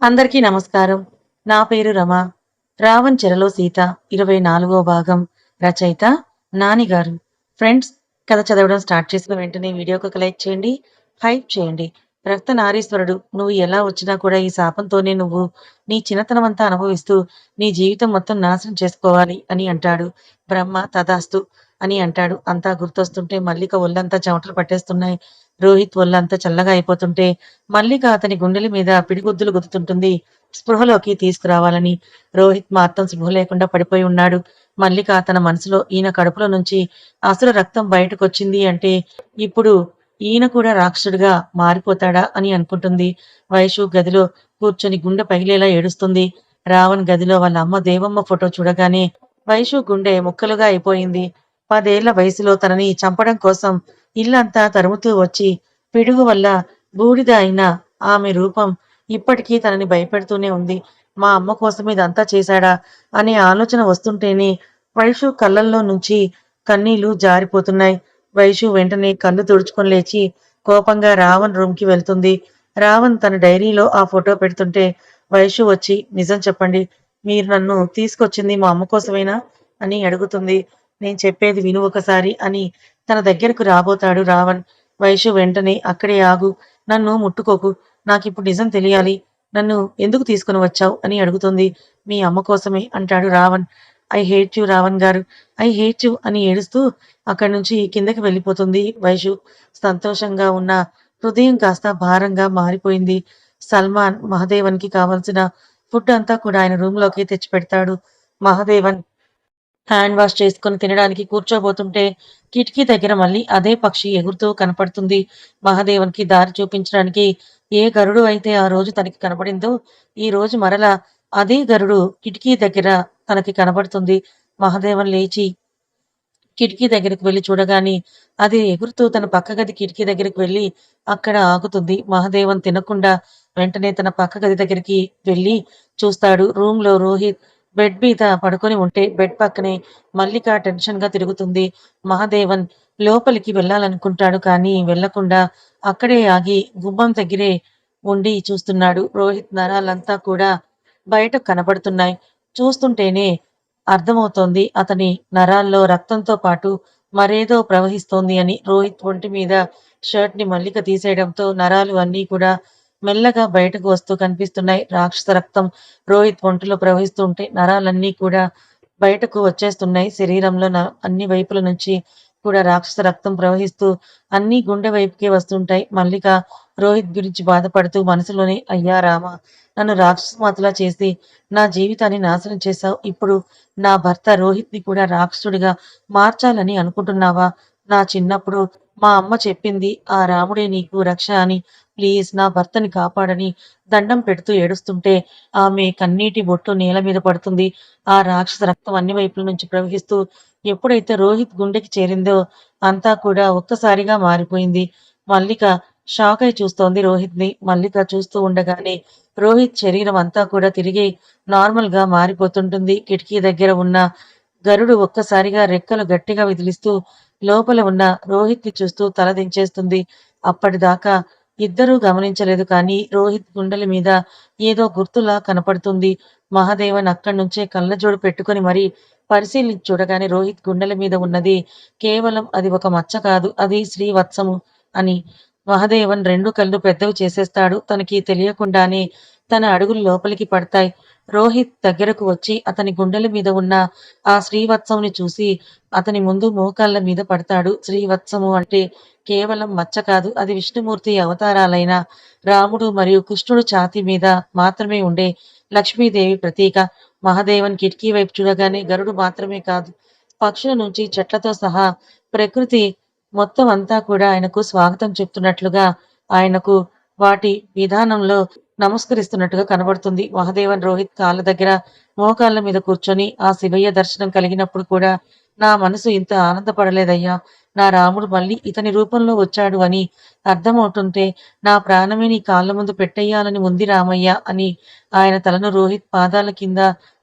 అందరికీ నమస్కారం. నా పేరు రమ. రావణ్ చెరలో సీత ఇరవై నాలుగో భాగం. రచయిత నానిగారు ఫ్రెండ్స్ కథ చదవడం స్టార్ట్ చేసిన వెంటనే వీడియోకి ఒక లైక్ చేయండి హైప్ చేయండి. రక్త నారీశ్వరుడు నువ్వు ఎలా వచ్చినా కూడా ఈ శాపంతోనే నువ్వు నీ చిన్నతనం అంతా అనుభవిస్తూ నీ జీవితం మొత్తం నాశనం చేసుకోవాలి అని అంటాడు. బ్రహ్మ తదాస్తు అని అంటాడు. అంతా గుర్తొస్తుంటే మల్లిక ఒళ్ళంతా చెమటలు పట్టేస్తున్నాయి. రోహిత్ ఒళ్ళంతా చల్లగా అయిపోతుంటే మల్లిక అతని గుండెల మీద పిడిగుద్దులు గుద్దుతుంటుంది. స్పృహలోకి తీసుకురావాలని రోహిత్ మాత్రం స్పృహ లేకుండా పడిపోయి ఉన్నాడు. మల్లిక తన మనసులో ఈయన కడుపులో నుంచి అసలు రక్తం బయటకొచ్చింది అంటే ఇప్పుడు ఈయన కూడా రాక్షసుడిగా మారిపోతాడా అని అనుకుంటుంది. వైషు గదిలో కూర్చొని గుండె పగిలేలా ఏడుస్తుంది. రావణ్ గదిలో వాళ్ళ అమ్మ దేవమ్మ ఫోటో చూడగానే వైషు గుండె ముక్కలుగా అయిపోయింది. పదేళ్ళ వయసులో తనని చంపడం కోసం ఇల్లంతా తరుముతూ వచ్చి పిడుగు వల్ల బూడిద అయిన ఆమె రూపం ఇప్పటికీ తనని భయపెడుతూనే ఉంది. మా అమ్మ కోసం ఇదంతా చేశాడా? అనే ఆలోచన వస్తుంటేనే వైషు కళ్ళల్లో నుంచి కన్నీళ్ళు జారిపోతున్నాయి. వైషు వెంటనే కళ్ళు తుడుచుకొని లేచి కోపంగా రావణ్ రూమ్కి వెళ్తుంది. రావణ్ తన డైరీలో ఆ ఫోటో పెడుతుంటే వైషు వచ్చి నిజం చెప్పండి మీరు నన్ను తీసుకొచ్చింది మా అమ్మ కోసమేనా? అని అడుగుతుంది. నేను చెప్పేది విను ఒకసారి అని తన దగ్గరకు రాబోతాడు. రావణ్ వైషు వెంటనే అక్కడే ఆగు. నన్ను ముట్టుకోకు. నాకిప్పుడు నిజం తెలియాలి. నన్ను ఎందుకు తీసుకుని వచ్చావు అని అడుగుతుంది మీ అమ్మ కోసమే అంటాడు Ravan. I hate you Ravan గారు. ఐ హేట్ యు అని ఏడుస్తూ అక్కడి నుంచి కిందకి వెళ్ళిపోతుంది వైషు సంతోషంగా ఉన్న హృదయం కాస్త భారంగా మారిపోయింది. సల్మాన్ మహదేవన్కి కావలసిన ఫుడ్ అంతా కూడా ఆయన రూమ్లోకి తెచ్చి పెడతాడు మహదేవన్ హ్యాండ్ వాష్ చేసుకుని తినడానికి కూర్చోబోతుంటే కిటికీ దగ్గర మళ్ళీ అదే పక్షి ఎగురుతూ కనపడుతుంది. మహాదేవన్కి దారి చూపించడానికి ఏ గరుడు అయితే ఆ రోజు తనకి కనపడిందో ఈ రోజు మరలా అదే గరుడు కిటికీ దగ్గర తనకి కనబడుతుంది మహాదేవన్ లేచి కిటికీ దగ్గరికి వెళ్ళి చూడగానే అది ఎగురుతూ తన పక్క గది కిటికీ దగ్గరికి వెళ్ళి అక్కడ ఆగుతుంది. మహాదేవన్ తినకుండా వెంటనే తన పక్క గది దగ్గరికి వెళ్ళి చూస్తాడు. రూమ్లో రోహిత్ బెడ్ మీద పడుకొని ఉంటే బెడ్ పక్కనే మల్లిక టెన్షన్గా తిరుగుతుంది. మహాదేవన్ లోపలికి వెళ్ళాలనుకుంటాడు కానీ వెళ్ళకుండా అక్కడే ఆగి గుమ్మం దగ్గరే ఉండి చూస్తున్నాడు. రోహిత్ నరాలంతా కూడా బయట కనబడుతున్నాయి. చూస్తుంటేనే అర్థమవుతోంది అతని నరాల్లో రక్తంతో పాటు మరేదో ప్రవహిస్తోంది అని. రోహిత్ ఒంటి మీద షర్ట్ని మల్లిక తీసేయడంతో నరాలు అన్నీ కూడా మెల్లగా బయటకు వస్తూ కనిపిస్తున్నాయి. రాక్షస రక్తం రోహిత్ ఒంటిలో ప్రవహిస్తుంటే నరాలన్నీ కూడా బయటకు వచ్చేస్తున్నాయి. శరీరంలో అన్ని వైపుల నుంచి కూడా రాక్షస రక్తం ప్రవహిస్తూ అన్ని గుండె వైపుకే వస్తుంటాయి. మల్లిక రోహిత్ గురించి బాధపడుతూ మనసులోనే అయ్యా రామ నన్ను రాక్షసమాతలా చేసి నా జీవితాన్ని నాశనం చేశావు. ఇప్పుడు నా భర్త రోహిత్ని కూడా రాక్షసుడిగా మార్చాలని అనుకుంటున్నావా? నా చిన్నప్పుడు మా అమ్మ చెప్పింది ఆ రాముడే నీకు రక్ష అని ప్లీజ్ నా భర్తని కాపాడని దండం పెడుతూ ఏడుస్తుంటే ఆమె కన్నీటి బొట్టు నేల మీద పడుతుంది. ఆ రాక్షస రక్తం అన్ని వైపుల నుంచి ప్రవహిస్తూ ఎప్పుడైతే రోహిత్ గుండెకి చేరిందో అంతా కూడా ఒక్కసారిగా మారిపోయింది. మల్లిక షాక్ అయి చూస్తోంది రోహిత్ని మల్లిక చూస్తూ ఉండగానే రోహిత్ శరీరం అంతా కూడా తిరిగి నార్మల్గా మారిపోతుంటుంది. కిటికీ దగ్గర ఉన్న గరుడు ఒక్కసారిగా రెక్కలు గట్టిగా విదిలిస్తూ లోపల ఉన్న రోహిత్ని చూస్తూ తల దించేస్తుంది. అప్పటిదాకా ఇద్దరూ గమనించలేదు కానీ రోహిత్ గుండెల మీద ఏదో గుర్తులా కనపడుతుంది. మహాదేవన్ అక్కడి నుంచే కళ్ళజోడు పెట్టుకొని మరి పరిశీలించి చూడగానే రోహిత్ గుండెల మీద ఉన్నది కేవలం అది ఒక మచ్చ కాదు అది శ్రీవత్సము అని. మహదేవన్ రెండు కళ్ళు పెద్దవి చేసేస్తాడు. తనకి తెలియకుండానే తన అడుగులు లోపలికి పడతాయి. రోహిత్ దగ్గరకు వచ్చి అతని గుండెల మీద ఉన్న ఆ శ్రీవత్సంని చూసి అతని ముందు మోకాళ్ళ మీద పడతాడు. శ్రీవత్సము అంటే కేవలం మచ్చ కాదు అది విష్ణుమూర్తి అవతారాలైన రాముడు మరియు కృష్ణుడు ఛాతి మీద మాత్రమే ఉండే లక్ష్మీదేవి ప్రతీక. మహాదేవన్ కిటికీ వైపు చూడగానే గరుడు మాత్రమే కాదు పక్షుల నుంచి చెట్లతో సహా ప్రకృతి మొత్తం అంతా కూడా ఆయనకు స్వాగతం చెప్తున్నట్లుగా ఆయనకు వాటి విధానంలో నమస్కరిస్తున్నట్టుగా కనబడుతుంది. మహాదేవన్ రోహిత్ కాళ్ళ దగ్గర మోకాళ్ళ మీద కూర్చొని ఆ శివయ్య దర్శనం కలిగినప్పుడు కూడా నా మనసు ఇంత ఆనందపడలేదయ్యా. నా రాముడు మళ్ళీ ఇతని రూపంలో వచ్చాడు అని అర్థమవుతుంటే నా ప్రాణమే నీ కాళ్ళ ముందు పెట్టేయాలని ఉంది రామయ్య అని ఆయన తలను రోహిత్ పాదాల కింద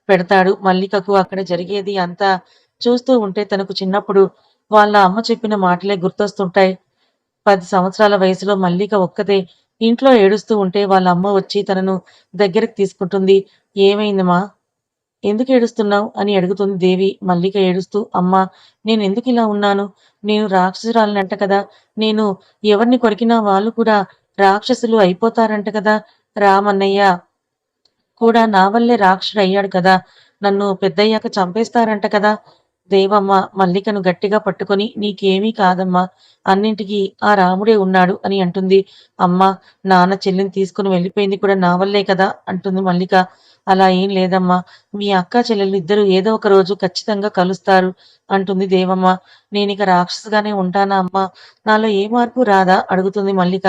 పెడతాడు. మల్లికకు అక్కడ జరిగేది అంతా చూస్తూ ఉంటే తనకు చిన్నప్పుడు వాళ్ళ అమ్మ చెప్పిన మాటలే గుర్తొస్తుంటాయి. పది సంవత్సరాల వయసులో మల్లిక ఒక్కతే ఇంట్లో ఏడుస్తూ ఉంటే వాళ్ళ అమ్మ వచ్చి తనను దగ్గరకు తీసుకుంటుంది. ఏమైందమ్మా? ఎందుకు ఏడుస్తున్నావు? అని అడుగుతుంది దేవి మల్లిక ఏడుస్తూ అమ్మా నేను ఎందుకు ఇలా ఉన్నాను? నేను రాక్షసురాలనంట కదా. నేను ఎవరిని కొరికినా వాళ్ళు కూడా రాక్షసులు అయిపోతారంట కదా. రామన్నయ్య కూడా నా వల్లే రాక్షసుడు అయ్యాడు కదా. నన్ను పెద్దయ్యాక చంపేస్తారంట కదా. దేవమ్మ మల్లికను గట్టిగా పట్టుకొని నీకేమీ కాదమ్మా అన్నింటికీ ఆ రాముడే ఉన్నాడు అని అంటుంది. అమ్మ నాన్న చెల్లిని తీసుకుని వెళ్ళిపోయింది కూడా నా వల్లే కదా అంటుంది మల్లిక. అలా ఏం లేదమ్మా మీ అక్క చెల్లెలు ఇద్దరు ఏదో ఒక రోజు ఖచ్చితంగా కలుస్తారు అంటుంది దేవమ్మ. నేనిక రాక్షసుగానే ఉంటానా అమ్మా నాలో ఏ మార్పు రాదా అడుగుతుంది మల్లిక.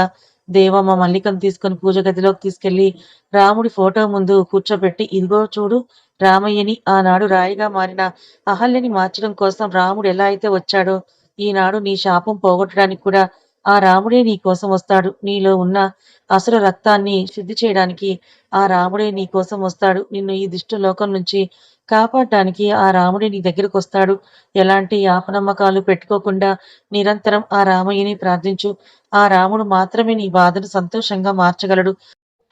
దేవమ్మ మల్లికను తీసుకొని పూజ గదిలోకి తీసుకెళ్ళి రాముడి ఫోటో ముందు కూర్చోబెట్టి ఇదిగో చూడు రామయ్యని ఆనాడు రాయిగా మారిన అహల్యని మార్చడం కోసం రాముడు ఎలా అయితే వచ్చాడో ఈనాడు నీ శాపం పోగొట్టడానికి కూడా ఆ రాముడే నీ కోసం వస్తాడు. నీలో ఉన్న అసలు రక్తాన్ని శుద్ధి చేయడానికి ఆ రాముడే నీ కోసం వస్తాడు. నిన్ను ఈ దుష్ట లోకం నుంచి కాపాడటానికి ఆ రాముడే నీ దగ్గరకు వస్తాడు. ఎలాంటి ఆపనమ్మకాలు పెట్టుకోకుండా నిరంతరం ఆ రామయ్యని ప్రార్థించు. ఆ రాముడు మాత్రమే నీ బాధను సంతోషంగా మార్చగలడు.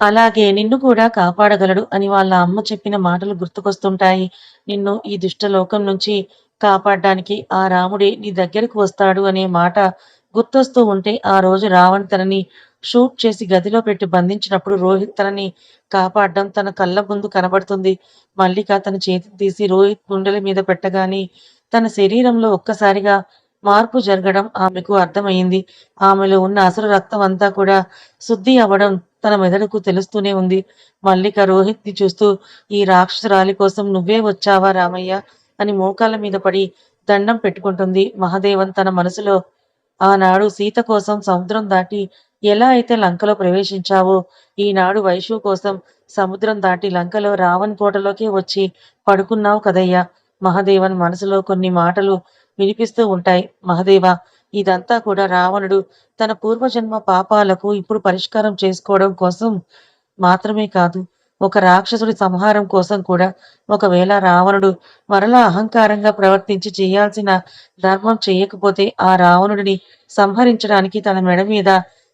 అలాగే నిన్ను కూడా కాపాడగలడు అని వాళ్ళ అమ్మ చెప్పిన మాటలు గుర్తుకొస్తుంటాయి. నిన్ను ఈ దుష్టలోకం నుంచి కాపాడడానికి ఆ రాముడే నీ దగ్గరకు వస్తాడు అనే మాట గుర్తొస్తూ ఉంటే ఆ రోజు రావణ్ తనని షూట్ చేసి గదిలో పెట్టి బంధించినప్పుడు రోహిత్ తనని కాపాడడం తన కళ్ళ ముందు కనబడుతుంది. మల్లిక తన చేతిని తీసి రోహిత్ గుండెల మీద పెట్టగానే తన శరీరంలో ఒక్కసారిగా మార్పు జరగడం ఆమెకు అర్థమైంది. ఆమెలో ఉన్న అసలు రక్తం అంతా కూడా శుద్ధి అవ్వడం తన మెదడుకు తెలుస్తూనే ఉంది. మల్లిక రోహిత్ని చూస్తూ ఈ రాక్షసురాలి కోసం నువ్వే వచ్చావా రామయ్య? అని మోకాల మీద పడి దండం పెట్టుకుంటుంది. మహదేవన్ తన మనసులో ఆనాడు సీత కోసం సముద్రం దాటి ఎలా అయితే లంకలో ప్రవేశించావో ఈనాడు వైషు కోసం సముద్రం దాటి లంకలో రావణ్ కోటలోకి వచ్చి పడుకున్నావు కదయ్యా. మహదేవన్ మనసులో కొన్ని మాటలు వినిపిస్తూ ఉంటాయి. మహదేవ ఇదంతా కూడా రావణుడు తన పూర్వజన్మ పాపాలకు ఇప్పుడు పరిష్కారం చేసుకోవడం కోసం మాత్రమే కాదు ఒక రాక్షసుడి సంహారం కోసం కూడా ఒకవేళ రావణుడు మరలా అహంకారంగా ప్రవర్తించి చేయాల్సిన ధర్మం చేయకపోతే ఆ రావణుడిని సంహరించడానికి తన మెడ మీద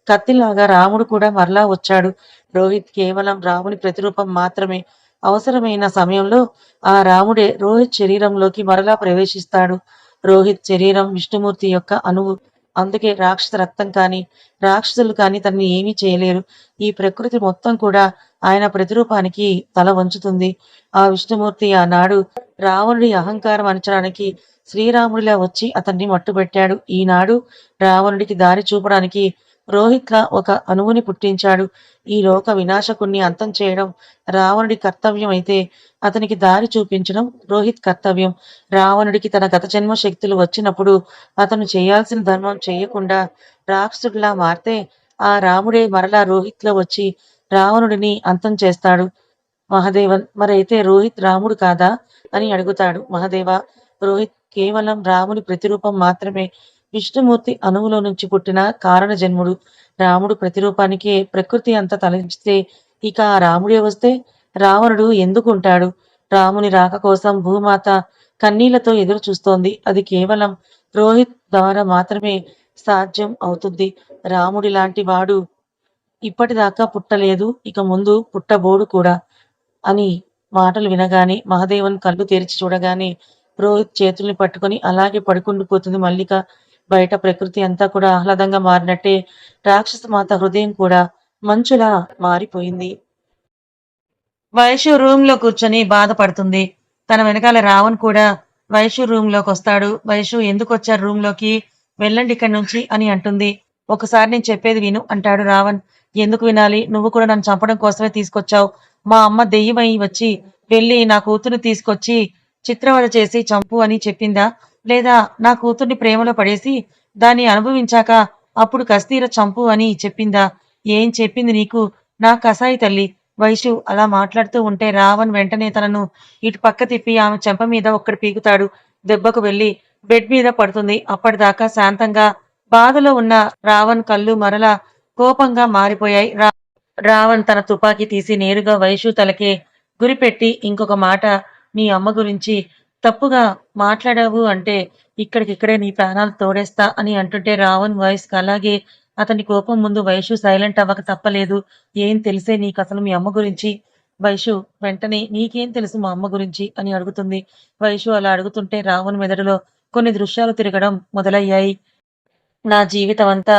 కత్తిలాగా రాముడు కూడా మరలా వచ్చాడు. రోహిత్ కేవలం రాముని ప్రతిరూపం మాత్రమే. అవసరమైన సమయంలో ఆ రాముడే రోహిత్ శరీరంలోకి మరలా ప్రవేశిస్తాడు. రోహిత్ శరీరం విష్ణుమూర్తి యొక్క అణువు. అందుకే రాక్షస రక్తం కానీ రాక్షసులు కానీ తనని ఏమీ చేయలేరు. ఈ ప్రకృతి మొత్తం కూడా ఆయన ప్రతిరూపానికి తల వంచుతుంది. ఆ విష్ణుమూర్తి ఆనాడు రావణుడి అహంకారం అంచడానికి శ్రీరాముడిలా వచ్చి అతన్ని మట్టుబెట్టాడు. ఈనాడు రావణుడికి దారి చూపడానికి రోహిత్లా ఒక అణువుని పుట్టించాడు. ఈ లోక వినాశకుణ్ణి అంతం చేయడం రావణుడి కర్తవ్యం అయితే అతనికి దారి చూపించడం రోహిత్ కర్తవ్యం. రావణుడికి తన గత జన్మ శక్తులు వచ్చినప్పుడు అతను చేయాల్సిన ధర్మం చేయకుండా రాక్షసుడిలా మారితే ఆ రాముడే మరలా రోహిత్లో వచ్చి రావణుడిని అంతం చేస్తాడు. మహదేవన్ మరైతే రోహిత్ రాముడు కాదా అని అడుగుతాడు మహదేవ. రోహిత్ కేవలం రాముని ప్రతిరూపం మాత్రమే. విష్ణుమూర్తి అణువులో నుంచి పుట్టిన కారణ జన్ముడు. రాముడు ప్రతిరూపానికి ప్రకృతి అంతా తలచిస్తే ఇక ఆ రాముడే వస్తే రావణుడు ఎందుకుంటాడు? రాముని రాక కోసం భూమాత కన్నీళ్ళతో ఎదురు చూస్తోంది. అది కేవలం రోహిత్ ద్వారా మాత్రమే సాధ్యం అవుతుంది. రాముడి లాంటి వాడు ఇప్పటిదాకా పుట్టలేదు. ఇక ముందు పుట్టబోడు కూడా అని మాటలు వినగానే మహదేవన్ కళ్ళు తెరిచి చూడగానే రోహిత్ చేతుల్ని పట్టుకొని అలాగే పడుకుండిపోతుంది మల్లిక బయట ప్రకృతి అంతా కూడా ఆహ్లాదంగా మారినట్టే రాక్షస మాత హృదయం కూడా మంచులా మారిపోయింది. వైషు రూమ్లో కూర్చొని బాధపడుతుంది. తన వెనకాల రావణ్ కూడా వైషు రూమ్లోకి వస్తాడు. వైషు ఎందుకు వచ్చారు రూమ్లోకి? వెళ్ళండి ఇక్కడి నుంచి అని అంటుంది. ఒకసారి నేను చెప్పేది విను అంటాడు రావణ్. ఎందుకు వినాలి? నువ్వు కూడా నన్ను చంపడం కోసమే తీసుకొచ్చావు. మా అమ్మ దెయ్యమై వచ్చి వెళ్ళి నా కూతురు తీసుకొచ్చి చిత్రవద చేసి చంపు అని చెప్పిందా? లేదా నా కూతుర్ని ప్రేమలో పడేసి దాన్ని అనుభవించాక అప్పుడు కస్తీర చంపు అని చెప్పిందా? ఏం చెప్పింది నీకు? నా కసాయి తల్లి వైషు అలా మాట్లాడుతూ ఉంటే రావణ్ వెంటనే తనను ఇటు పక్క తిప్పి ఆమె చెంప మీద ఒక్కడు పీకుతాడు. దెబ్బకు వెళ్ళి బెడ్ మీద పడుతుంది. అప్పటిదాకా శాంతంగా బాధలో ఉన్న రావణ్ కళ్ళు మరలా కోపంగా మారిపోయాయి. రా రావణ్ తన తుపాకీ తీసి నేరుగా వైషు తలకే గురిపెట్టి ఇంకొక మాట నీ అమ్మ గురించి తప్పుగా మాట్లాడావు అంటే ఇక్కడికిక్కడే నీ ప్రాణాలు తోడేస్తా అని అంటుంటే రావణ్ వాయిస్ అలాగే అతని కోపం ముందు వైషు సైలెంట్ అవ్వక తప్పలేదు. ఏం తెలిసే నీకు అసలు మీ అమ్మ గురించి? వైషు వెంటనే నీకేం తెలుసు మా అమ్మ గురించి? అని అడుగుతుంది. వైషు అలా అడుగుతుంటే రావణ్ మెదడులో కొన్ని దృశ్యాలు తిరగడం మొదలయ్యాయి. నా జీవితం అంతా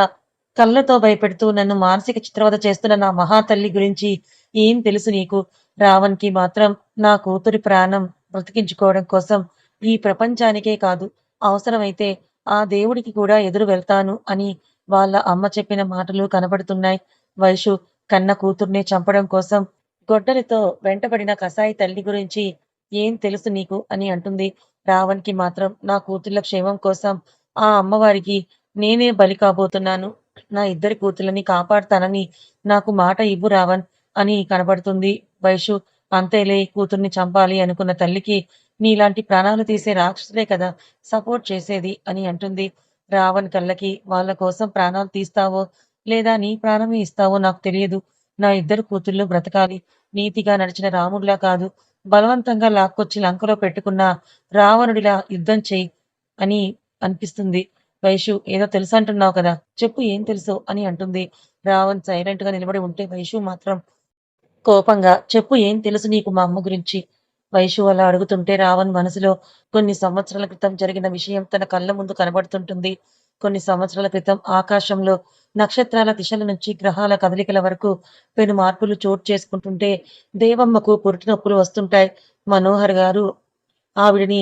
కళ్ళతో భయపెడుతూ నన్ను మానసిక చిత్రవద చేస్తున్న నా మహాతల్లి గురించి ఏం తెలుసు నీకు? రావణ్కి మాత్రం నా కూతురి ప్రాణం బ్రతికించుకోవడం కోసం ఈ ప్రపంచానికే కాదు. అవసరమైతే ఆ దేవుడికి కూడా ఎదురు వెళ్తాను అని వాళ్ళ అమ్మ చెప్పిన మాటలు కనబడుతున్నాయి. వైషు కన్న కూతుర్ని చంపడం కోసం గొడ్డలితో వెంటబడిన కసాయి తల్లి గురించి ఏం తెలుసు నీకు అని అంటుంది. రావణ్కి మాత్రం నా కూతుర్ల క్షేమం కోసం ఆ అమ్మవారికి నేనే బలి కాబోతున్నాను. నా ఇద్దరి కూతుర్లని కాపాడుతానని నాకు మాట ఇవ్వు రావణ్ అని కనబడుతుంది. వైషు అంతేలే కూతుర్ని చంపాలి అనుకున్న తల్లికి నీలాంటి ప్రాణాలు తీసే రాక్షసులే కదా సపోర్ట్ చేసేది అని అంటుంది. రావణ్ కళ్ళకి వాళ్ళ కోసం ప్రాణాలు తీస్తావో లేదా నీ ప్రాణమే ఇస్తావో నాకు తెలియదు. నా ఇద్దరు కూతుళ్ళు బ్రతకాలి. నీతిగా నడిచిన రాముడిలా కాదు. బలవంతంగా లాక్కొచ్చి లంకలో పెట్టుకున్న రావణుడిలా యుద్ధం చెయ్యి అని అనిపిస్తుంది. వైషు ఏదో తెలుసు అంటున్నావు కదా. చెప్పు ఏం తెలుసు అని అంటుంది. రావణ్ సైలెంట్గా నిలబడి ఉంటే వైషు మాత్రం కోపంగా చెప్పు ఏం తెలుసు నీకు మా అమ్మ గురించి? వైషు అలా అడుగుతుంటే రావణ్ మనసులో కొన్ని సంవత్సరాల క్రితం జరిగిన విషయం తన కళ్ళ ముందు కనబడుతుంటుంది. కొన్ని సంవత్సరాల క్రితం ఆకాశంలో నక్షత్రాల దిశల నుంచి గ్రహాల కదలికల వరకు పెను మార్పులు చోటు చేసుకుంటుంటే దేవమ్మకు పురిటి నొప్పులు వస్తుంటాయి. మనోహర్ గారు ఆవిడని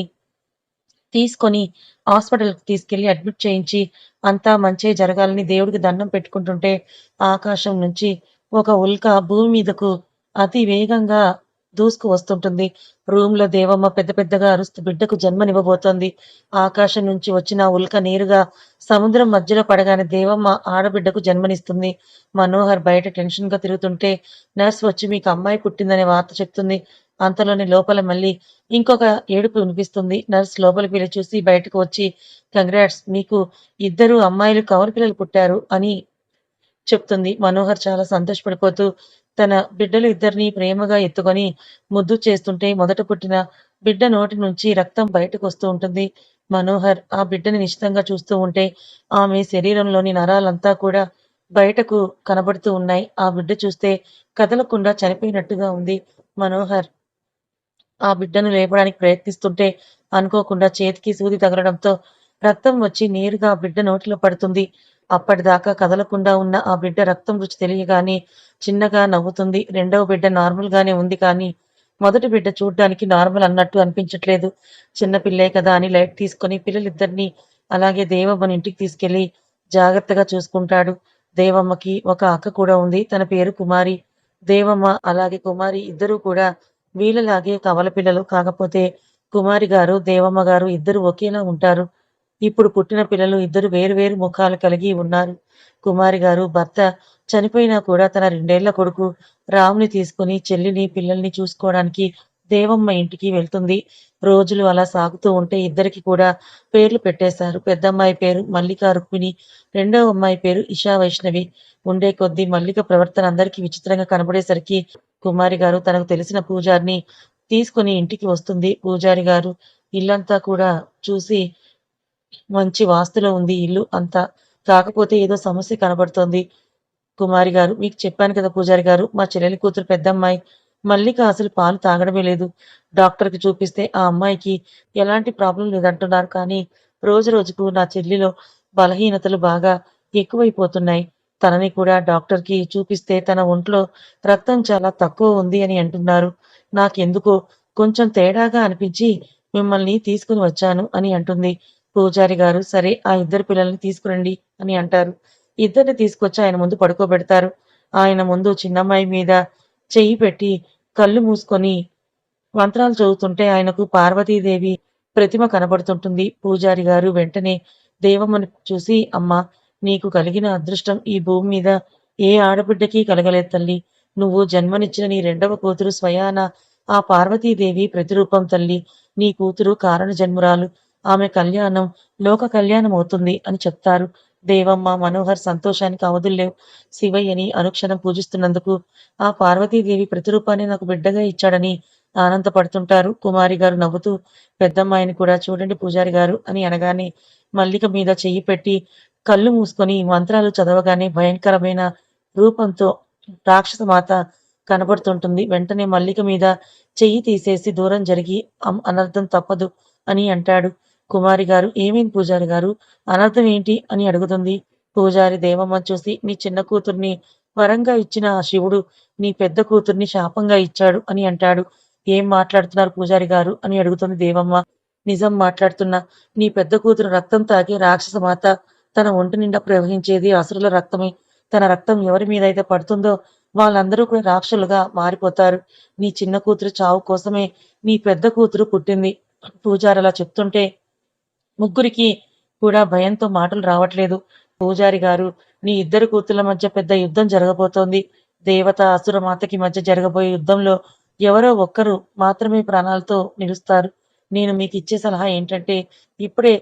తీసుకొని హాస్పిటల్కి తీసుకెళ్ళి అడ్మిట్ చేయించి అంతా మంచే జరగాలని దేవుడికి దండం పెట్టుకుంటుంటే ఆకాశం నుంచి ఒక ఉల్క భూమి మీదకు అతి వేగంగా దూసుకు వస్తుంటుంది. రూమ్లో దేవమ్మ పెద్ద పెద్దగా అరుస్తూ బిడ్డకు జన్మనివ్వబోతోంది. ఆకాశం నుంచి వచ్చిన ఉల్క నేరుగా సముద్రం మధ్యలో పడగానే దేవమ్మ ఆడబిడ్డకు జన్మనిస్తుంది. మనోహర్ బయట టెన్షన్గా తిరుగుతుంటే నర్స్ వచ్చి మీకు అమ్మాయి పుట్టిందనే వార్త చెప్తుంది. అంతలోనే లోపల మళ్ళీ ఇంకొక ఏడుపు వినిపిస్తుంది. నర్స్ లోపలికి వెళ్ళి చూసి బయటకు వచ్చి కంగ్రాట్స్ మీకు ఇద్దరు అమ్మాయిలు కవర్ పిల్లలు పుట్టారు అని చెప్తుంది. మనోహర్ చాలా సంతోషపడిపోతూ తన బిడ్డలు ఇద్దరిని ప్రేమగా ఎత్తుకొని ముద్దు చేస్తుంటే మొదట పుట్టిన బిడ్డ నోటి నుంచి రక్తం బయటకు వస్తూ ఉంటుంది. మనోహర్ ఆ బిడ్డని నిశ్చితంగా చూస్తూ ఉంటే ఆమె శరీరంలోని నరాలంతా కూడా బయటకు కనబడుతూ ఉన్నాయి. ఆ బిడ్డ చూస్తే కదలకుండా చనిపోయినట్టుగా ఉంది మనోహర్. ఆ బిడ్డను లేపడానికి ప్రయత్నిస్తుంటే అనుకోకుండా చేతికి సూది తగలడంతో రక్తం వచ్చి నేరుగా ఆ బిడ్డ నోటిలో పడుతుంది. అప్పటిదాకా కదలకుండా ఉన్న ఆ బిడ్డ రక్తం రుచి తెలియగానే చిన్నగా నవ్వుతుంది. రెండవ బిడ్డ నార్మల్ గానే ఉంది కానీ మొదటి బిడ్డ చూడ్డానికి నార్మల్ అన్నట్టు అనిపించట్లేదు. చిన్న పిల్లే కదా అని లైట్ తీసుకొని పిల్లలిద్దరిని అలాగే దేవమ్మని ఇంటికి తీసుకెళ్ళి జాగ్రత్తగా చూసుకుంటాడు. దేవమ్మకి ఒక అక్క కూడా ఉంది. తన పేరు కుమారి. దేవమ్మ అలాగే కుమారి ఇద్దరూ కూడా వీళ్ళలాగే కవల పిల్లలు. కాకపోతే కుమారి గారు దేవమ్మ గారు ఇద్దరు ఒకేలా ఉంటారు. ఇప్పుడు పుట్టిన పిల్లలు ఇద్దరు వేరు వేరు ముఖాలు కలిగి ఉన్నారు. కుమారి గారు భర్త చనిపోయినా కూడా తన రెండేళ్ళ కొడుకు రాముని తీసుకుని చెల్లిని పిల్లల్ని చూసుకోవడానికి దేవమ్మ ఇంటికి వెళ్తుంది. రోజులు అలా సాగుతూ ఉంటే ఇద్దరికి కూడా పేర్లు పెట్టేశారు. పెద్దమ్మాయి పేరు మల్లిక రుక్మిణి రెండవ అమ్మాయి పేరు ఇషా వైష్ణవి. ఉండే కొద్దీ మల్లిక ప్రవర్తన అందరికీ విచిత్రంగా కనబడేసరికి కుమారి గారు తనకు తెలిసిన పూజారిని తీసుకుని ఇంటికి వస్తుంది. పూజారి గారు ఇల్లంతా కూడా చూసి మంచి వాస్తులో ఉంది ఇల్లు అంతా కాకపోతే ఏదో సమస్య కనబడుతోంది. కుమారి గారు మీకు చెప్పాను కదా పూజారి గారు మా చెల్లెలి కూతురు పెద్దమ్మాయి. మల్లిక అసలు పాలు తాగడమే లేదు. డాక్టర్కి చూపిస్తే ఆ అమ్మాయికి ఎలాంటి ప్రాబ్లం లేదంటున్నారు. కానీ రోజు రోజుకు నా చెల్లిలో బలహీనతలు బాగా ఎక్కువైపోతున్నాయి. తనని కూడా డాక్టర్కి చూపిస్తే తన ఒంట్లో రక్తం చాలా తక్కువ ఉంది అని అంటున్నారు. నాకెందుకో కొంచెం తేడాగా అనిపించి మిమ్మల్ని తీసుకుని వచ్చాను అని అంటుంది. పూజారి గారు సరే ఆ ఇద్దరు పిల్లల్ని తీసుకురండి అని అంటారు. ఇద్దరిని తీసుకొచ్చి ఆయన ముందు పడుకోబెడతారు. ఆయన ముందు చిన్నమ్మాయి మీద చెయ్యి పెట్టి కళ్ళు మూసుకొని మంత్రాలు చదువుతుంటే ఆయనకు పార్వతీదేవి ప్రతిమ కనబడుతుంటుంది. పూజారి గారు వెంటనే దేవమ్మను చూసి అమ్మ నీకు కలిగిన అదృష్టం ఈ భూమి మీద ఏ ఆడబిడ్డకి కలగలేదు తల్లి. నువ్వు జన్మనిచ్చిన నీ రెండవ కూతురు స్వయాన ఆ పార్వతీదేవి ప్రతిరూపం తల్లి. నీ కూతురు కారణ జన్మురాలు. ఆమె కళ్యాణం లోక కళ్యాణం అవుతుంది అని చెప్తారు. దేవమ్మ మనోహర్ సంతోషానికి అవధుల్లేవు శివయ్యని అనుక్షణం పూజిస్తున్నందుకు ఆ పార్వతీదేవి ప్రతిరూపాన్ని నాకు బిడ్డగా ఇచ్చాడని ఆనందపడుతుంటారు. కుమారి గారు నవ్వుతూ పెద్దమ్మాయిని కూడా చూడండి పూజారి గారు అని అనగానే మల్లిక మీద చెయ్యి పెట్టి కళ్ళు మూసుకొని మంత్రాలు చదవగానే భయంకరమైన రూపంతో రాక్షస మాత కనబడుతుంటుంది. వెంటనే మల్లిక మీద చెయ్యి తీసేసి దూరం జరిగి అనర్థం తప్పదు అని అంటాడు. కుమారి గారు ఏమేం పూజారి గారు అనర్థం ఏంటి అని అడుగుతుంది. పూజారి దేవమ్మ చూసి నీ చిన్న కూతుర్ని వరంగా ఇచ్చిన ఆ శివుడు నీ పెద్ద కూతుర్ని శాపంగా ఇచ్చాడు అని అంటాడు. ఏం మాట్లాడుతున్నారు పూజారి గారు? అని అడుగుతుంది దేవమ్మ. నిజం మాట్లాడుతున్నా. నీ పెద్ద కూతురు రక్తం తాగి రాక్షస మాత తన ఒంటి నిండా ప్రవహించేది అసురుల రక్తమే. తన రక్తం ఎవరి మీద అయితే పడుతుందో వాళ్ళందరూ కూడా రాక్షసులుగా మారిపోతారు. నీ చిన్న కూతురు చావు కోసమే నీ పెద్ద కూతురు పుట్టింది. పూజారి అలా చెప్తుంటే ముగ్గురికి కూడా భయంతో మాటలు రావట్లేదు. పూజారి గారు నీ ఇద్దరు కూతుర్ల మధ్య పెద్ద యుద్ధం జరగబోతోంది. దేవత అసురమాతకి మధ్య జరగబోయే యుద్ధంలో ఎవరో ఒక్కరు మాత్రమే ప్రాణాలతో నిలుస్తారు. నేను మీకు ఇచ్చే సలహా ఏంటంటే ఇప్పుడే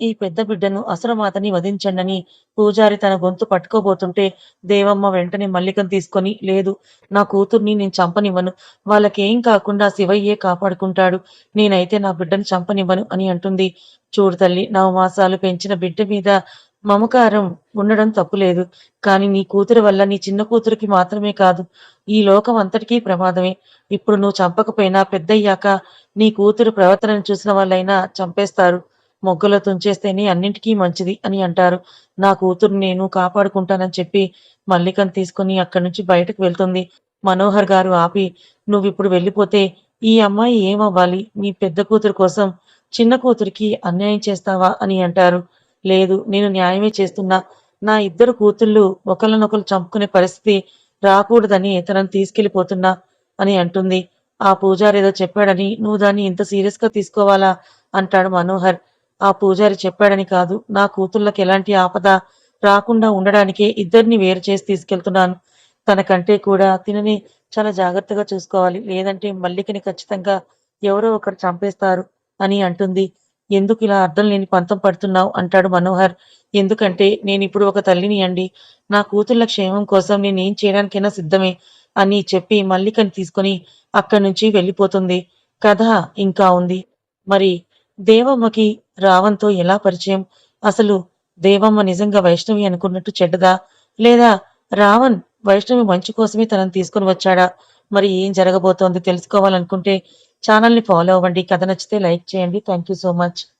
ఈ పెద్ద బిడ్డను అసురమాతని వధించండని పూజారి తన గొంతు పట్టుకోబోతుంటే దేవమ్మ వెంటనే మల్లికను తీసుకొని లేదు నా కూతుర్ని నేను చంపనివ్వను. వాళ్ళకేం కాకుండా శివయ్యే కాపాడుకుంటాడు. నేనైతే నా బిడ్డను చంపనివ్వను అని అంటుంది. చూడు తల్లి నవమాసాలు పెంచిన బిడ్డ మీద మమకారం ఉండడం తప్పులేదు. కానీ నీ కూతురు వల్ల నీ చిన్న కూతురికి మాత్రమే కాదు ఈ లోకం అంతటికీ ప్రమాదమే. ఇప్పుడు నువ్వు చంపకపోయినా పెద్దయ్యాక నీ కూతురు ప్రవర్తనను చూసిన వాళ్ళైనా చంపేస్తారు. మొగ్గలో తుంచేస్తేనే అన్నింటికీ మంచిది అని అంటారు. నా కూతురు నేను కాపాడుకుంటానని చెప్పి మల్లికను తీసుకుని అక్కడి నుంచి బయటకు వెళ్తుంది. మనోహర్ గారు ఆపి నువ్వు ఇప్పుడు వెళ్ళిపోతే ఈ అమ్మాయి ఏమవ్వాలి? నీ పెద్ద కూతురు కోసం చిన్న కూతురికి అన్యాయం చేస్తావా? అని అంటారు. లేదు నేను న్యాయమే చేస్తున్నా. నా ఇద్దరు కూతుళ్ళు ఒకళ్ళనొకరు చంపుకునే పరిస్థితి రాకూడదని తనను తీసుకెళ్ళిపోతున్నా అని అంటుంది. ఆ పూజారి ఏదో చెప్పాడని నువ్వు దాన్ని ఇంత సీరియస్గా తీసుకోవాలా? అంటాడు మనోహర్. ఆ పూజారి చెప్పాడని కాదు. నా కూతుళ్ళకి ఎలాంటి ఆపద రాకుండా ఉండడానికే ఇద్దరిని వేరు చేసి తీసుకెళ్తున్నాను. తనకంటే కూడా తినని చాలా జాగ్రత్తగా చూసుకోవాలి. లేదంటే మల్లికని ఖచ్చితంగా ఎవరో ఒకరు చంపేస్తారు అని అంటుంది. ఎందుకు ఇలా అర్థం లేని పంతం పడుతున్నావు? అంటాడు మనోహర్. ఎందుకంటే నేను ఇప్పుడు ఒక తల్లిని అండి. నా కూతుళ్ళ క్షేమం కోసం నేను ఏం చేయడానికైనా సిద్ధమే అని చెప్పి మల్లికని తీసుకొని అక్కడి నుంచి వెళ్ళిపోతుంది. కథ ఇంకా ఉంది. మరి దేవమ్మకి రావంతో ఎలా పరిచయం? అసలు దేవమ్మ నిజంగా వైష్ణవి అనుకున్నట్టు చెడ్డదా? లేదా రావణ్ వైష్ణవి మంచి కోసమే తనని తీసుకొని వచ్చాడా? మరి ఏం జరగబోతోంది తెలుసుకోవాలనుకుంటే ఛానల్ని ఫాలో అవ్వండి. కథ నచ్చితే లైక్ చేయండి. Thank you so much.